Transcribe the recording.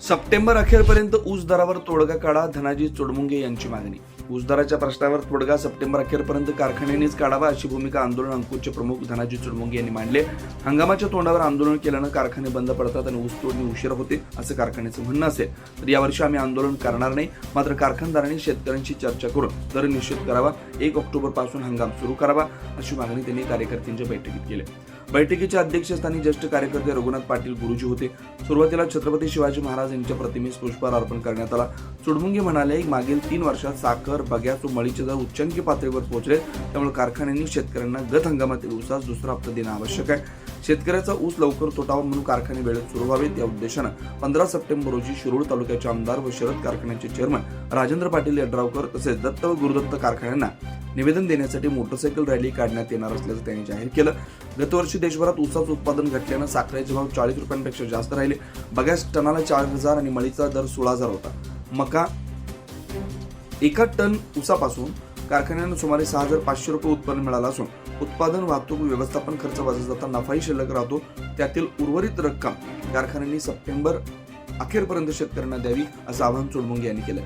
September अखेरपर्यंत ऊस दरावर तोडगा काढा धनाजी चोडमुंगे यांची मागणी. ऊस दराच्या प्रश्नावर तोडगा सप्टेंबर अखेरपर्यंत कारखान्यांनीच काढावा अशी भूमिका आंदोलन अंकुशचे प्रमुख धनाजी चुडमुंगे यांनी मांडले. हंगामाच्या तोंडावर आंदोलन केल्यानं कारखाने बंद पडतात आणि ऊस तोडणी उशीर होते असं कारखान्याचं म्हणणं असेल. तर यावर्षी आम्ही आंदोलन करणार नाही मात्र कारखानदारांनी शेतकऱ्यांशी चर्चा करून दर निश्चित करावा. एक ऑक्टोबरपासून हंगाम सुरू करावा अशी मागणी त्यांनी कार्यकर्त्यांच्या बैठकीत केली. बैठकीच्या अध्यक्षस्थानी ज्येष्ठ कार्यकर्ते रघुनाथ पाटील गुरुजी होते. सुरुवातीला छत्रपती शिवाजी महाराज यांच्या प्रतिमेस पुष्पहार अर्पण करण्यात आला. चुडमुंगे म्हणाले मागील तीन वर्षात साखर बग्यास व मळीचे दर उच्चांकी पातळीवर पोहोचले त्यामुळे कारखान्यांनी शेतकऱ्यांना गत हंगामातील ऊसास दुसरा हप्ता देणं आवश्यक आहे. शेतकऱ्याचा ऊस लवकर तोटावा म्हणून कारखाने वेळेत सुरू व्हावेत. या उद्देशानं पंधरा सप्टेंबर रोजी शिरूर तालुक्याचे आमदार व शरद कारखान्याचे चेअरमन राजेंद्र पाटील यड्रावकर तसेच दत्त व गुरुदत्त कारखान्यांना निवेदन देण्यासाठी मोटरसायकल रॅली काढण्यात येणार असल्याचं त्यांनी जाहीर केलं. गतवर्षी देशभरात ऊसाचं उत्पादन घटल्यानं साखरेचे भाव चाळीस रुपयांपेक्षा जास्त राहिले. बगॅस टनाला चार हजार आणि मळीचा दर सोळा हजार होता. मका एका टन ऊसापासून कारखान्यांना सुमारे सहा हजार पाचशे रुपये उत्पन्न मिळालं असून उत्पादन वाहतूक व्यवस्थापन खर्च वजा जाता नफाही शिल्लक राहतो त्यातील उर्वरित रक्कम कारखान्यांनी सप्टेंबर अखेरपर्यंत शेतकऱ्यांना द्यावी असं आवाहन चोडमुंगे यांनी केलं